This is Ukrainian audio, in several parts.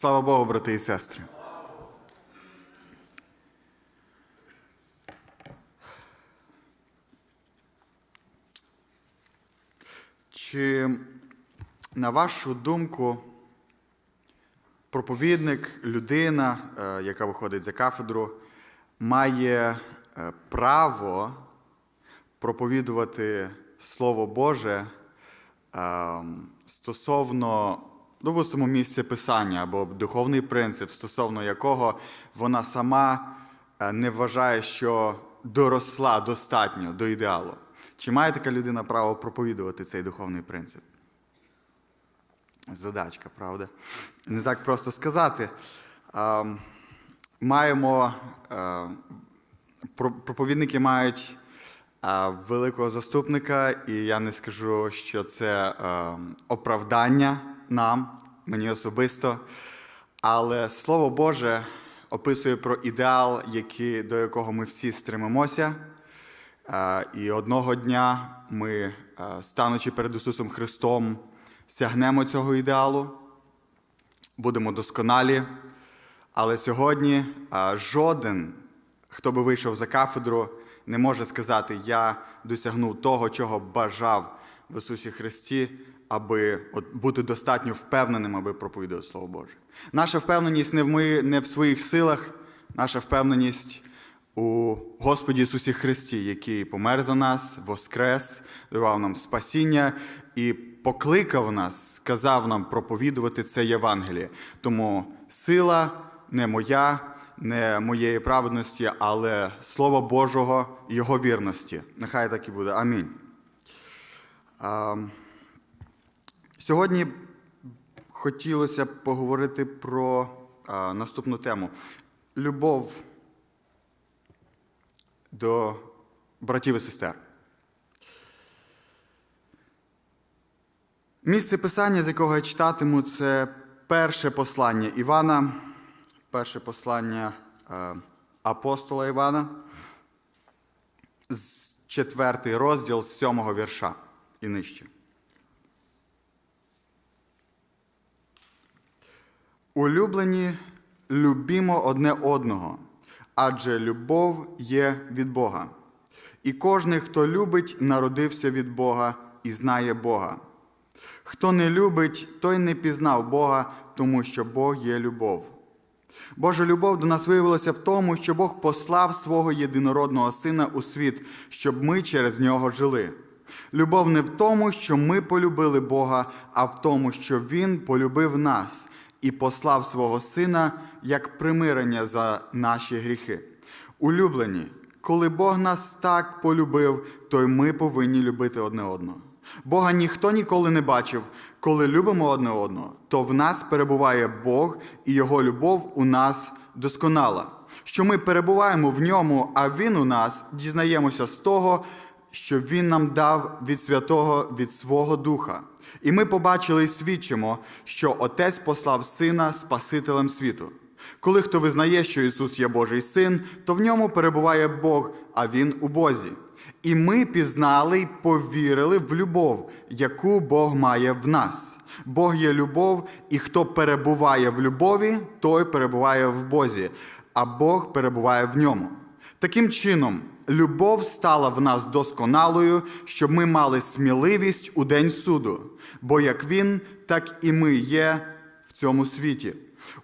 Слава Богу, брати і сестри. Чи, на вашу думку, проповідник, людина, е, яка виходить за кафедру, має е, право проповідувати Слово Боже е, стосовно, допустимо, місця писання або духовний принцип, стосовно якого вона сама е, не вважає, що доросла достатньо до ідеалу. Чи має така людина право проповідувати цей духовний принцип? Задачка, правда? Не так просто сказати. А, Маємо, е, проповідники мають е, великого заступника, і я не скажу, що це е, оправдання нам, мені особисто. Але Слово Боже описує про ідеал, який, до якого ми всі стремимося. Е, І одного дня ми, е, станучи перед Ісусом Христом, сягнемо цього ідеалу, будемо досконалі. Але сьогодні е, жоден, хто би вийшов за кафедру, не може сказати, я досягнув того, чого бажав в Ісусі Христі, аби от, бути достатньо впевненим, аби проповідати Слово Боже. Наша впевненість не в, мої, не в своїх силах, наша впевненість у Господі Ісусі Христі, який помер за нас, воскрес, дарував нам спасіння і покликав нас, сказав нам проповідувати це Євангеліє. Тому сила не моя, не моєї праведності, але Слово Божого, Його вірності. Нехай так і буде. Амінь. А, Сьогодні хотілося б поговорити про а, наступну тему: любов до братів і сестер. Місце писання, з якого я читатиму, це перше послання Івана, перше послання е, апостола Івана, з четвертий розділ з сьомого вірша і нижче. Улюблені, любімо одне одного, адже любов є від Бога. І кожний, хто любить, народився від Бога і знає Бога. Хто не любить, той не пізнав Бога, тому що Бог є любов. Божа любов до нас виявилася в тому, що Бог послав свого єдинородного Сина у світ, щоб ми через нього жили. Любов не в тому, що ми полюбили Бога, а в тому, що Він полюбив нас і послав свого Сина як примирення за наші гріхи. Улюблені, коли Бог нас так полюбив, то й ми повинні любити одне одного. Бога ніхто ніколи не бачив. Коли любимо одне одного, то в нас перебуває Бог, і Його любов у нас досконала. Що ми перебуваємо в ньому, а Він у нас дізнаємося з того, що Він нам дав від святого від свого Духа. І ми побачили і свідчимо, що Отець послав Сина Спасителем світу. Коли хто визнає, що Ісус є Божий син, то в ньому перебуває Бог, а Він у Бозі. І ми пізнали й повірили в любов, яку Бог має в нас. Бог є любов, і хто перебуває в любові, той перебуває в Бозі, а Бог перебуває в ньому. Таким чином, любов стала в нас досконалою, щоб ми мали сміливість у день суду, бо як Він, так і ми є в цьому світі.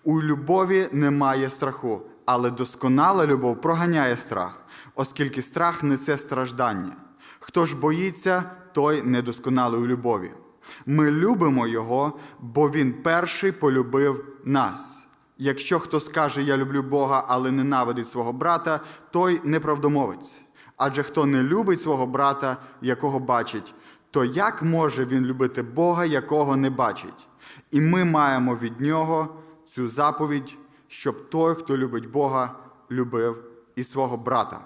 У любові немає страху, але досконала любов проганяє страх, оскільки страх несе страждання. Хто ж боїться, той недосконалий у любові. Ми любимо Його, бо Він перший полюбив нас. Якщо хто скаже Я люблю Бога, але ненавидить свого брата, той неправдомовець. Адже хто не любить свого брата, якого бачить, то як може він любити Бога, якого не бачить? І ми маємо від нього цю заповідь, щоб той, хто любить Бога, любив і свого брата.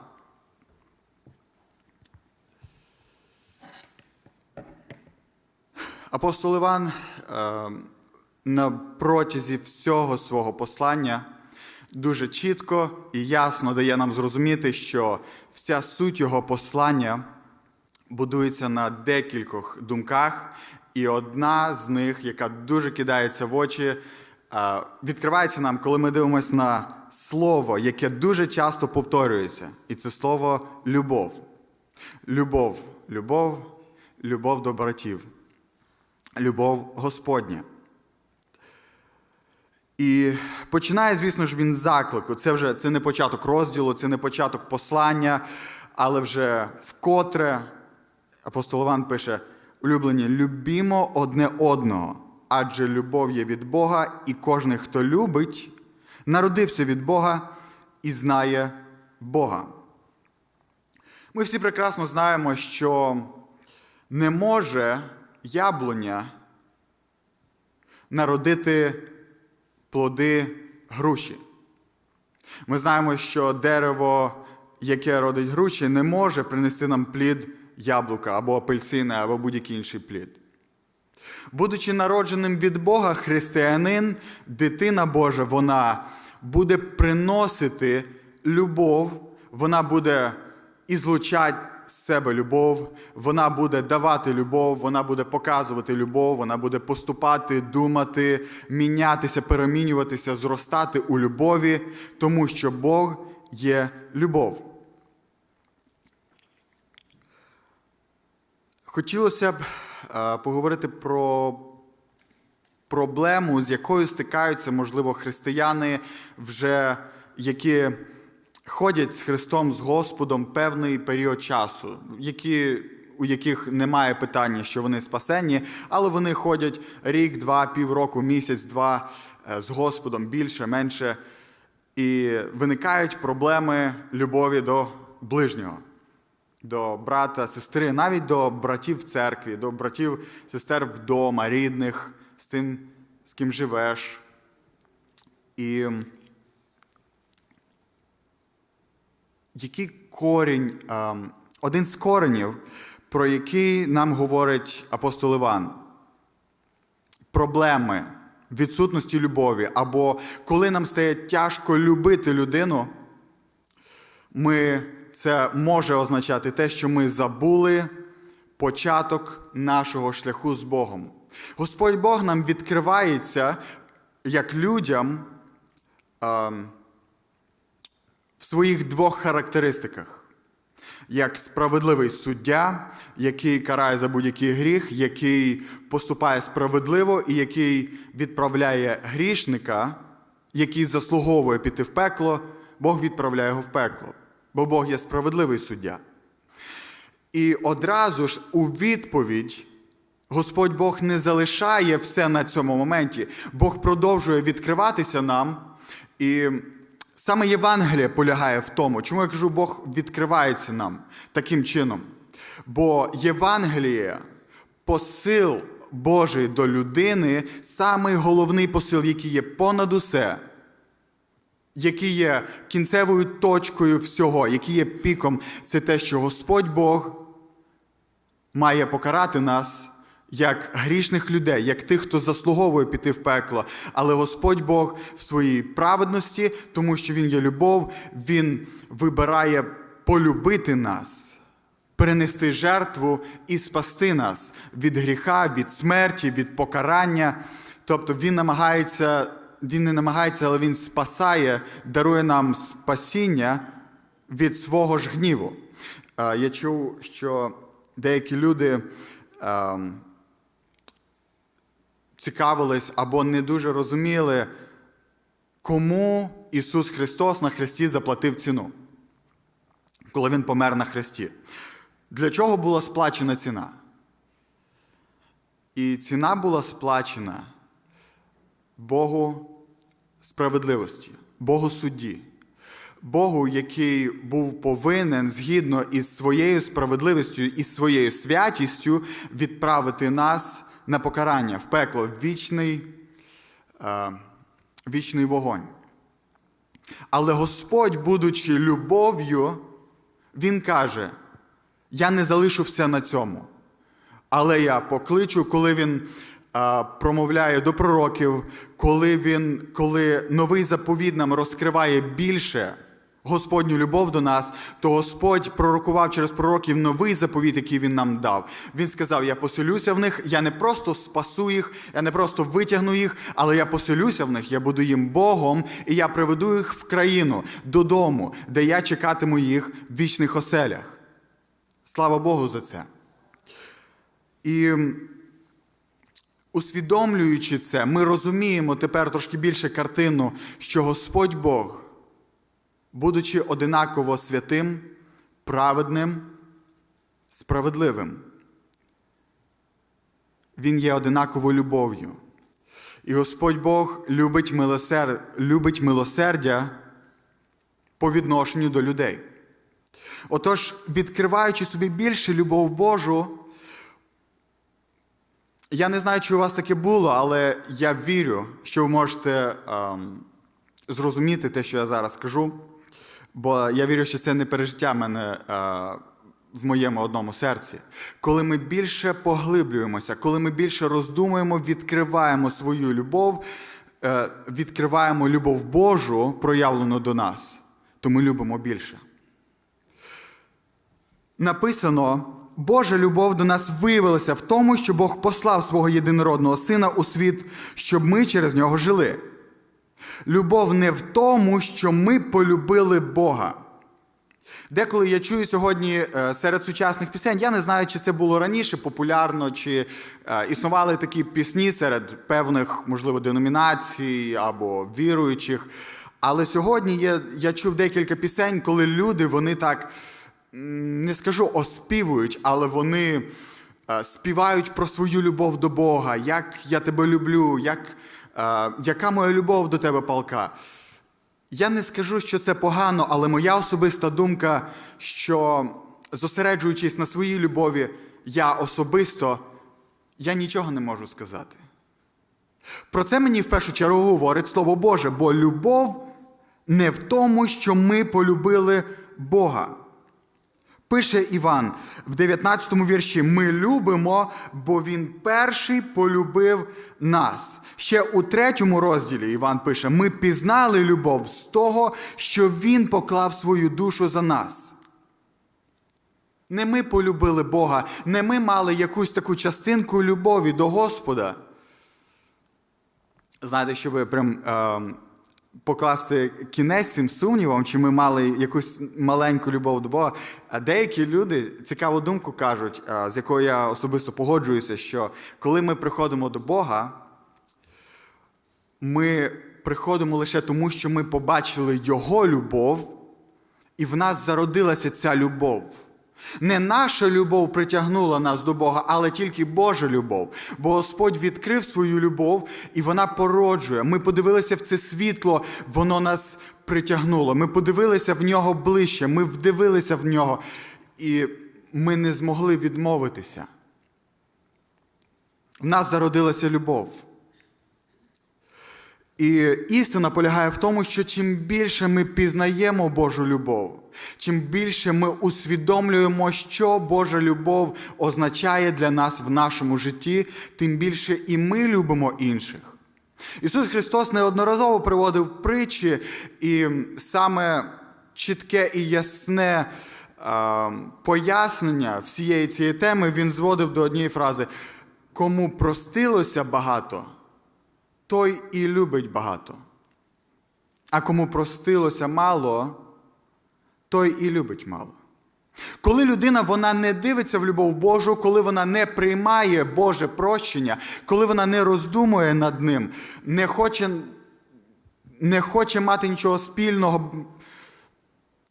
Апостол Іван е, на протязі всього свого послання дуже чітко і ясно дає нам зрозуміти, що вся суть його послання будується на декількох думках, і одна з них, яка дуже кидається в очі, е, відкривається нам, коли ми дивимося на слово, яке дуже часто повторюється. І це слово любов. Любов, любов, любов до братів, любов Господня. І починає, звісно ж, він заклику. Це вже це не початок розділу, це не початок послання, але вже вкотре апостол Іван пише: улюблені, любімо одне одного, адже любов є від Бога, і кожен, хто любить, народився від Бога і знає Бога. Ми всі прекрасно знаємо, що не може яблуня народити плоди груші. Ми знаємо, що дерево, яке родить груші, не може принести нам плід яблука або апельсини, або будь-який інший плід. Будучи народженим від Бога, християнин, дитина Божа, вона буде приносити любов, вона буде ізлучати себе любов, вона буде давати любов, вона буде показувати любов, вона буде поступати, думати, мінятися, перемінюватися, зростати у любові, тому що Бог є любов. Хотілося б е, поговорити про проблему, з якою стикаються, можливо, християни, вже які ходять з Христом, з Господом певний період часу, які, у яких немає питання, що вони спасені, але вони ходять рік, два, півроку, місяць, два е, з Господом більше, менше. І виникають проблеми любові до ближнього, до брата, сестри, навіть до братів в церкві, до братів, сестер вдома, рідних, з тим, з ким живеш. І який корінь, ем, один з коренів, про який нам говорить апостол Іван. Проблеми відсутності любові, або коли нам стає тяжко любити людину, ми, це може означати те, що ми забули початок нашого шляху з Богом. Господь Бог нам відкривається як людям. В своїх двох характеристиках: як справедливий суддя, який карає за будь-який гріх, який поступає справедливо і який відправляє грішника, який заслуговує піти в пекло, Бог відправляє його в пекло, бо Бог є справедливий суддя. І одразу ж у відповідь Господь Бог не залишає все на цьому моменті. Бог продовжує відкриватися нам. І саме Євангеліє полягає в тому, чому я кажу, Бог відкривається нам таким чином. Бо Євангеліє, посил Божий до людини, самий головний посил, який є понад усе, який є кінцевою точкою всього, який є піком, це те, що Господь Бог має покарати нас як грішних людей, як тих, хто заслуговує піти в пекло. Але Господь Бог в своїй праведності, тому що Він є любов, Він вибирає полюбити нас. Перенести жертву і спасти нас від гріха, від смерті, від покарання. Тобто він намагається, він не намагається, але він спасає, дарує нам спасіння від свого ж гніву. Е, Я чув, що деякі люди ем, цікавились або не дуже розуміли, кому Ісус Христос на Христі заплатив ціну, коли Він помер на Христі. Для чого була сплачена ціна? І ціна була сплачена Богу справедливості, Богу судді, Богу, який був повинен згідно із своєю справедливістю і своєю святістю відправити нас на покарання в пекло, вічний, е, вічний вогонь. Але Господь, будучи любов'ю, Він каже: я не залишу все на цьому. Але я покличу, коли він а, промовляє до пророків, коли він, коли новий заповіт нам розкриває більше Господню любов до нас, то Господь пророкував через пророків новий заповіт, який Він нам дав. Він сказав: Я поселюся в них, я не просто спасу їх, я не просто витягну їх, але я поселюся в них, я буду їм Богом, і я приведу їх в країну додому, де я чекатиму їх в вічних оселях. Слава Богу за це. І усвідомлюючи це, ми розуміємо тепер трошки більше картину, що Господь Бог, будучи одинаково святим, праведним, справедливим, Він є одинаково любов'ю. І Господь Бог любить, милосер... любить милосердя по відношенню до людей. Отож, відкриваючи собі більше любов Божу, я не знаю, чи у вас таке було, але я вірю, що ви можете ем, зрозуміти те, що я зараз кажу. Бо я вірю, що це не пережиття мене е, в моєму одному серці. Коли ми більше поглиблюємося, коли ми більше роздумуємо, відкриваємо свою любов, е, відкриваємо любов Божу, проявлену до нас, то ми любимо більше. Написано, Божа любов до нас виявилася в тому, що Бог послав свого єдинородного сина у світ, щоб ми через нього жили. Любов не в тому, що ми полюбили Бога. Деколи я чую сьогодні е, серед сучасних пісень, я не знаю, чи це було раніше популярно, чи е, існували такі пісні серед певних, можливо, деномінацій або віруючих. Але сьогодні є, я чув декілька пісень, коли люди вони так не скажу оспівують, але вони е, співають про свою любов до Бога, як я тебе люблю, як, яка моя любов до тебе палка. Я не скажу, що це погано, але моя особиста думка, що зосереджуючись на своїй любові, я особисто я нічого не можу сказати. Про це мені в першу чергу говорить Слово Боже, бо любов не в тому, що ми полюбили Бога. Пише Іван в 19 вірші: Ми любимо, бо Він перший полюбив нас. Ще у третьому розділі Іван пише: Ми пізнали любов з того, що Він поклав свою душу за нас. Не ми полюбили Бога, не ми мали якусь таку частинку любові до Господа. Знаєте, щоб прям е, покласти кінець цим сумнівам, чи ми мали якусь маленьку любов до Бога. А деякі люди цікаву думку кажуть, е, з якою я особисто погоджуюся, що коли ми приходимо до Бога, ми приходимо лише тому, що ми побачили Його любов, і в нас зародилася ця любов. Не наша любов притягнула нас до Бога, але тільки Божа любов. Бо Господь відкрив свою любов і вона породжує. Ми подивилися в це світло, воно нас притягнуло. Ми подивилися в нього ближче, ми вдивилися в нього, і ми не змогли відмовитися. В нас зародилася любов. І істина полягає в тому, що чим більше ми пізнаємо Божу любов, чим більше ми усвідомлюємо, що Божа любов означає для нас в нашому житті, тим більше і ми любимо інших. Ісус Христос неодноразово приводив притчі, і саме чітке і ясне е, пояснення всієї цієї теми він зводив до однієї фрази: кому простилося багато, той і любить багато. А кому простилося мало, той і любить мало. Коли людина вона не дивиться в любов Божу, коли вона не приймає Боже прощення, коли вона не роздумує над ним, не хоче, не хоче мати нічого спільного,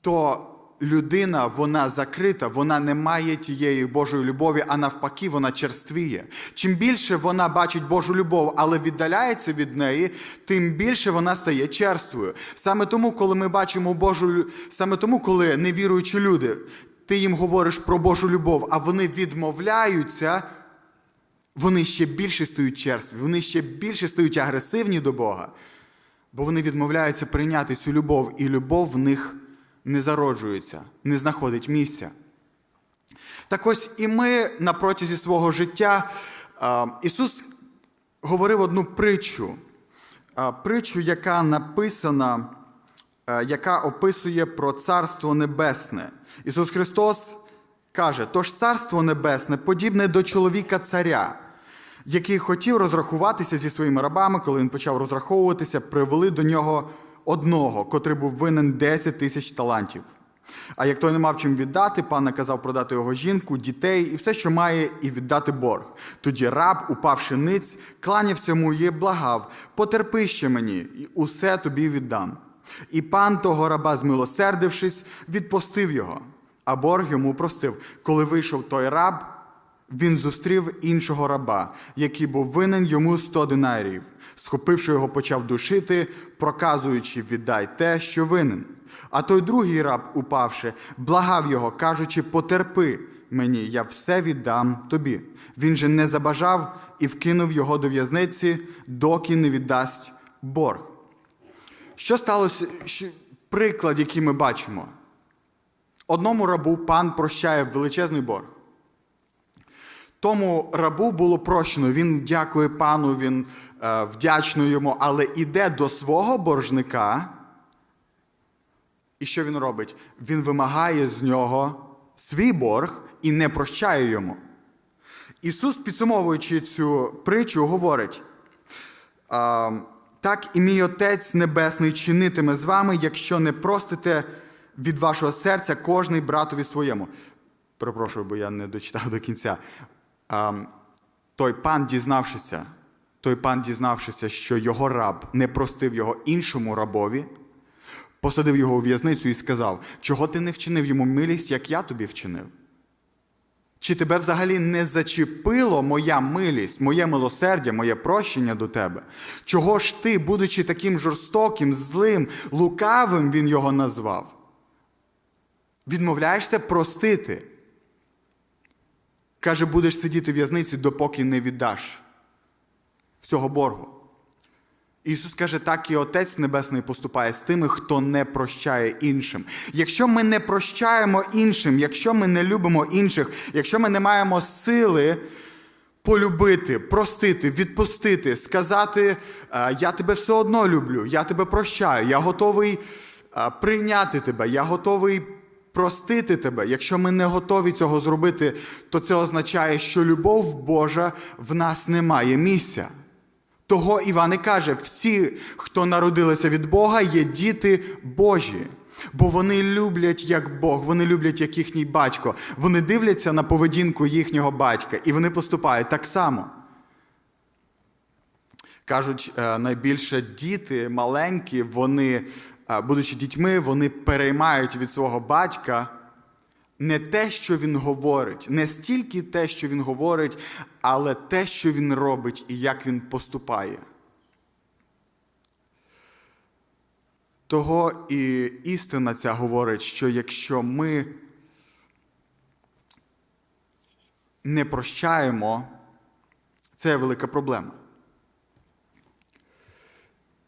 то людина вона закрита, вона не має тієї Божої любові, а навпаки, вона черствіє. Чим більше вона бачить Божу любов, але віддаляється від неї, тим більше вона стає черствою. Саме тому, коли ми бачимо Божу саме тому, коли невіруючі люди, ти їм говориш про Божу любов, а вони відмовляються. Вони ще більше стають черстві, вони ще більше стають агресивні до Бога, бо вони відмовляються прийняти цю любов, і любов в них не зароджується, не знаходить місця. Так ось і ми на протязі свого життя Ісус говорив одну притчу, притчу, яка написана е, яка описує про Царство Небесне. Ісус Христос каже: тож Царство Небесне подібне до чоловіка царя, який хотів розрахуватися зі своїми рабами, коли він почав розраховуватися, привели до нього одного, котрий був винен 10 тисяч талантів. А як той не мав чим віддати, пан наказав продати його жінку, дітей і все, що має, і віддати борг. Тоді раб, упавши ниць, кланявся йому і благав: потерпи ще мені, і усе тобі віддам. І пан того раба, змилосердившись, відпустив його, а борг йому простив. Коли вийшов той раб, він зустрів іншого раба, який був винен йому сто динаріїв. Схопивши його, почав душити, проказуючи віддай те, що винен. А той другий раб, упавши, благав його, кажучи, потерпи мені, я все віддам тобі. Він же не забажав і вкинув його до в'язниці, доки не віддасть борг. Що сталося? Приклад, який ми бачимо. Одному рабу пан прощає величезний борг. Тому рабу було прощено, він дякує пану, він е, вдячний йому, але іде до свого боржника. І що він робить? Він вимагає з нього свій борг і не прощає йому. Ісус, підсумовуючи цю притчу, говорить: так і мій Отець Небесний чинитиме з вами, якщо не простите від вашого серця кожний братові своєму. Перепрошую, бо я не дочитав до кінця. Той пан, дізнавшися, той пан, дізнавшися, що його раб не простив його іншому рабові, посадив його у в'язницю і сказав: чого ти не вчинив йому милість, як я тобі вчинив? Чи тебе взагалі не зачепило моя милість, моє милосердя, моє прощення до тебе? Чого ж ти, будучи таким жорстоким, злим, лукавим, він його назвав? Відмовляєшся простити? Каже, будеш сидіти в в'язниці, допоки не віддаш всього боргу. Ісус каже, так і Отець Небесний поступає з тими, хто не прощає іншим. Якщо ми не прощаємо іншим, якщо ми не любимо інших, якщо ми не маємо сили полюбити, простити, відпустити, сказати, «Е, я тебе все одно люблю, я тебе прощаю, я готовий е, прийняти тебе, я готовий простити тебе. Якщо ми не готові цього зробити, то це означає, що любов Божа в нас не має місця. Того Іван і каже: всі, хто народилися від Бога, є діти Божі. Бо вони люблять як Бог, вони люблять як їхній батько. Вони дивляться на поведінку їхнього батька, і вони поступають так само. Кажуть, е, найбільше діти маленькі, вони, будучи дітьми, вони переймають від свого батька не те, що він говорить, не стільки те, що він говорить, але те, що він робить і як він поступає. Того і істина ця говорить, що якщо ми не прощаємо, це велика проблема.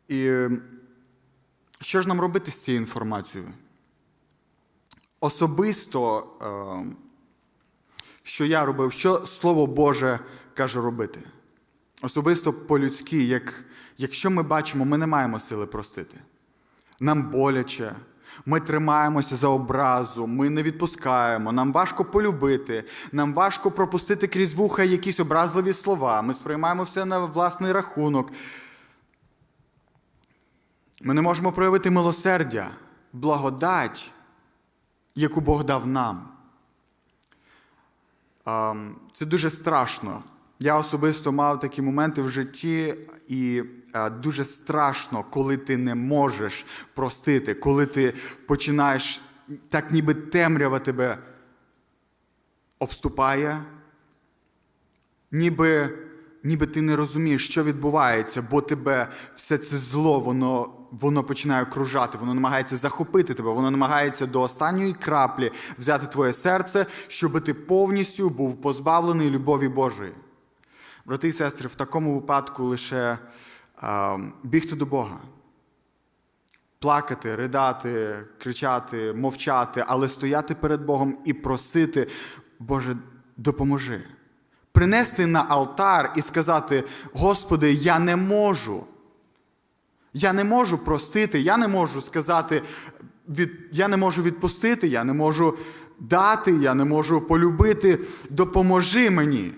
І що ж нам робити з цією інформацією? Особисто, е, що я робив, що Слово Боже каже робити. Особисто по-людськи, як, якщо ми бачимо, ми не маємо сили простити. Нам боляче, ми тримаємося за образу, ми не відпускаємо, нам важко полюбити, нам важко пропустити крізь вуха якісь образливі слова, ми сприймаємо все на власний рахунок. Ми не можемо проявити милосердя, благодать, яку Бог дав нам. Це дуже страшно. Я особисто мав такі моменти в житті, і е, дуже страшно, коли ти не можеш простити, коли ти починаєш так, ніби темрява тебе обступає, ніби, ніби ти не розумієш, що відбувається, бо тебе все це зло, воно, воно починає кружати, воно намагається захопити тебе, воно намагається до останньої краплі взяти твоє серце, щоб ти повністю був позбавлений любові Божої. Брати і сестри, в такому випадку лише а, бігти до Бога. Плакати, ридати, кричати, мовчати, але стояти перед Богом і просити, Боже, допоможи. Принести на алтар і сказати: Господи, я не можу. Я не можу простити, я не можу сказати, від, я не можу відпустити, я не можу дати, я не можу полюбити. Допоможи мені.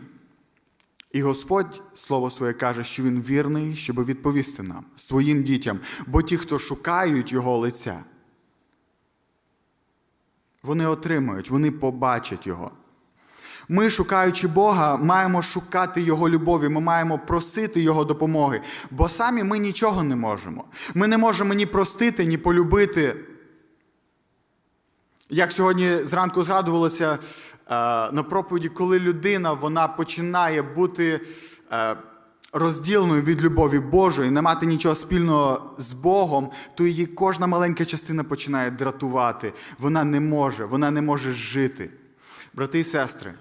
І Господь слово своє каже, що Він вірний, щоб відповісти нам, своїм дітям, бо ті, хто шукають Його лиця, вони отримають, вони побачать Його. Ми, шукаючи Бога, маємо шукати Його любові, ми маємо просити Його допомоги, бо самі ми нічого не можемо. Ми не можемо ні простити, ні полюбити. Як сьогодні зранку згадувалося е, на проповіді, коли людина вона починає бути е, розділеною від любові Божої, не мати нічого спільного з Богом, то її кожна маленька частина починає дратувати. Вона не може, вона не може жити. Брати і сестри,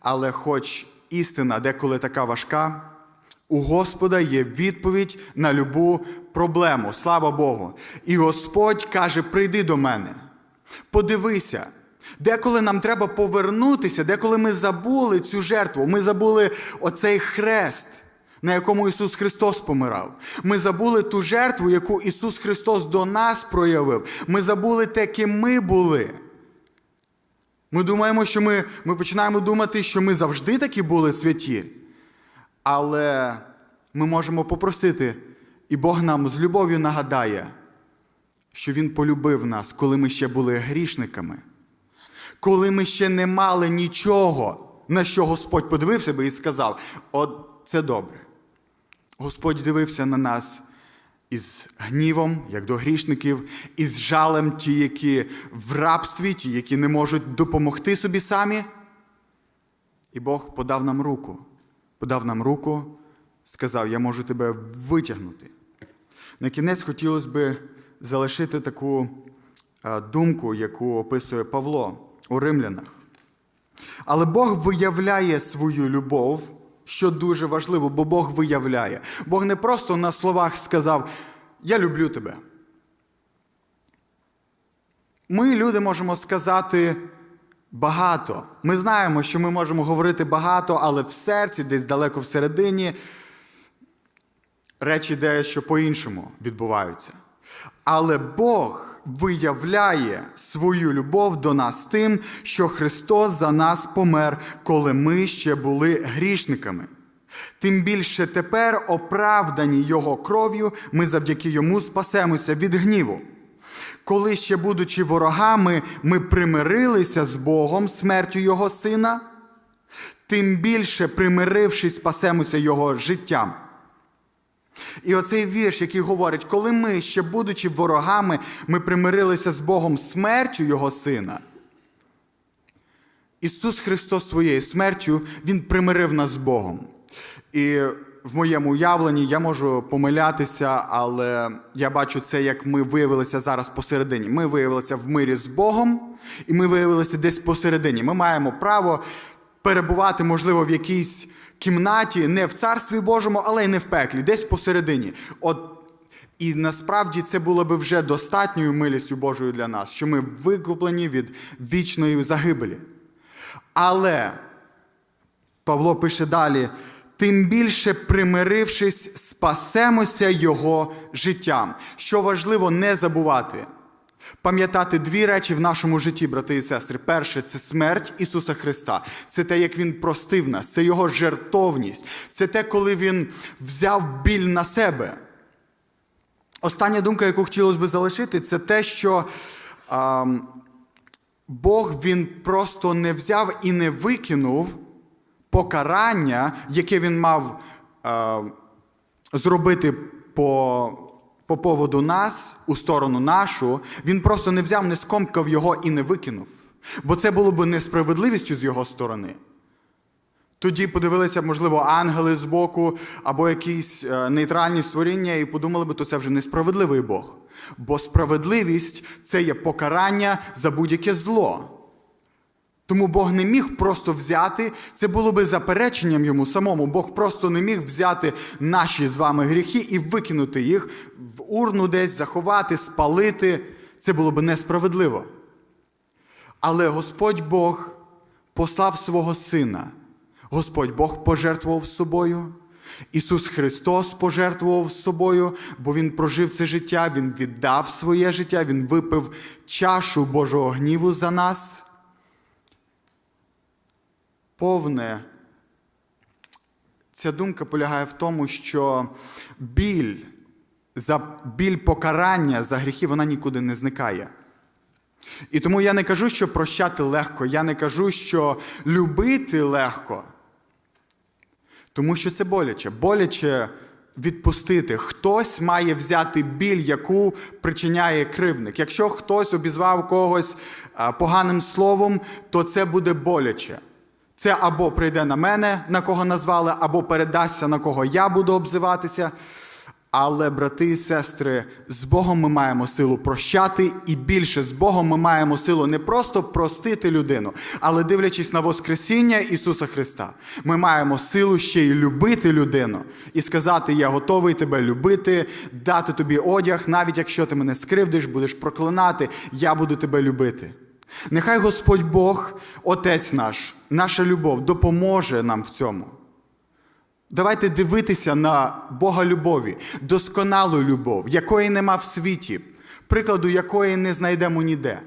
але хоч істина деколи така важка, у Господа є відповідь на любу проблему. Слава Богу. І Господь каже: прийди до мене, подивися. Деколи нам треба повернутися, деколи ми забули цю жертву, ми забули оцей хрест, на якому Ісус Христос помирав. Ми забули ту жертву, яку Ісус Христос до нас проявив. Ми забули те, ким ми були. Ми думаємо, що ми, ми починаємо думати, що ми завжди такі були святі. Але ми можемо попросити, і Бог нам з любов'ю нагадає, що Він полюбив нас, коли ми ще були грішниками, коли ми ще не мали нічого, на що Господь подивився би і сказав: от це добре. Господь дивився на нас із гнівом, як до грішників, із жалем ті, які в рабстві, ті, які не можуть допомогти собі самі. І Бог подав нам руку, подав нам руку, сказав: Я можу тебе витягнути. На кінець хотілося би залишити таку думку, яку описує Павло у римлянах. Але Бог виявляє свою любов, що дуже важливо, бо Бог виявляє. Бог не просто на словах сказав: Я люблю тебе. Ми, люди, можемо сказати багато. Ми знаємо, що ми можемо говорити багато, але в серці, десь далеко всередині, речі дещо по-іншому відбуваються. Але Бог виявляє свою любов до нас тим, що Христос за нас помер, коли ми ще були грішниками. Тим більше тепер, оправдані Його кров'ю, ми завдяки йому спасемося від гніву. Коли ще, будучи ворогами, ми примирилися з Богом смертю Його Сина, тим більше, примирившись, спасемося Його життям. І оцей вірш, який говорить, коли ми, ще будучи ворогами, ми примирилися з Богом смертю Його Сина. Ісус Христос своєю смертю Він примирив нас з Богом. І в моєму уявленні я можу помилятися, але я бачу це, як ми виявилися зараз посередині. Ми виявилися в мирі з Богом, і ми виявилися десь посередині. Ми маємо право перебувати, можливо, в якійсь кімнаті, не в Царстві Божому, але й не в пеклі, десь посередині. От і насправді це було би вже достатньою милістю Божою для нас, що ми викуплені від вічної загибелі. Але Павло пише далі: тим більше примирившись, спасемося Його життям. Що важливо не забувати. Пам'ятати дві речі в нашому житті, брати і сестри. Перше це смерть Ісуса Христа. Це те, як Він простив нас, це Його жертовність, це те, коли Він взяв біль на себе. Остання думка, яку хотілося би залишити, це те, що а, Бог Він просто не взяв і не викинув покарання, яке він мав а, зробити по. По поводу нас, у сторону нашу, він просто не взяв, не скомкав його і не викинув. Бо це було б несправедливістю з його сторони. Тоді подивилися, б, можливо, ангели з боку або якісь е, нейтральні створіння, і подумали би, то це вже несправедливий Бог. Бо справедливість це є покарання за будь-яке зло. Тому Бог не міг просто взяти, це було би запереченням йому самому. Бог просто не міг взяти наші з вами гріхи і викинути їх в урну десь, заховати, спалити. Це було би несправедливо. Але Господь Бог послав свого сина. Господь Бог пожертвував собою. Ісус Христос пожертвував собою, бо Він прожив це життя, Він віддав своє життя, Він випив чашу Божого гніву за нас. Повне. Ця думка полягає в тому, що біль за біль покарання за гріхи вона нікуди не зникає. І тому я не кажу, що прощати легко, я не кажу, що любити легко. Тому що це боляче. Боляче відпустити. Хтось має взяти біль, яку причиняє кривник. Якщо хтось обізвав когось поганим словом, то це буде боляче. Це або прийде на мене, на кого назвали, або передасться, на кого я буду обзиватися. Але, брати і сестри, з Богом ми маємо силу прощати, і більше з Богом ми маємо силу не просто простити людину, але дивлячись на Воскресіння Ісуса Христа, ми маємо силу ще й любити людину і сказати: Я готовий тебе любити, дати тобі одяг, навіть якщо ти мене скривдиш, будеш проклинати, я буду тебе любити. Нехай Господь Бог, Отець наш, наша любов, допоможе нам в цьому. Давайте дивитися на Бога любові, досконалу любов, якої нема в світі, прикладу якої не знайдемо ніде.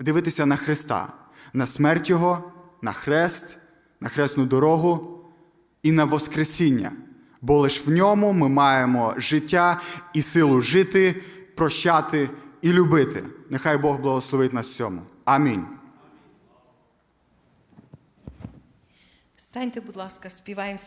Дивитися на Христа, на смерть Його, на хрест, на хресну дорогу і на Воскресіння. Бо лише в ньому ми маємо життя і силу жити, прощати і любити. Нехай Бог благословить нас всьому. Амінь. Станьте, будь ласка, співаємо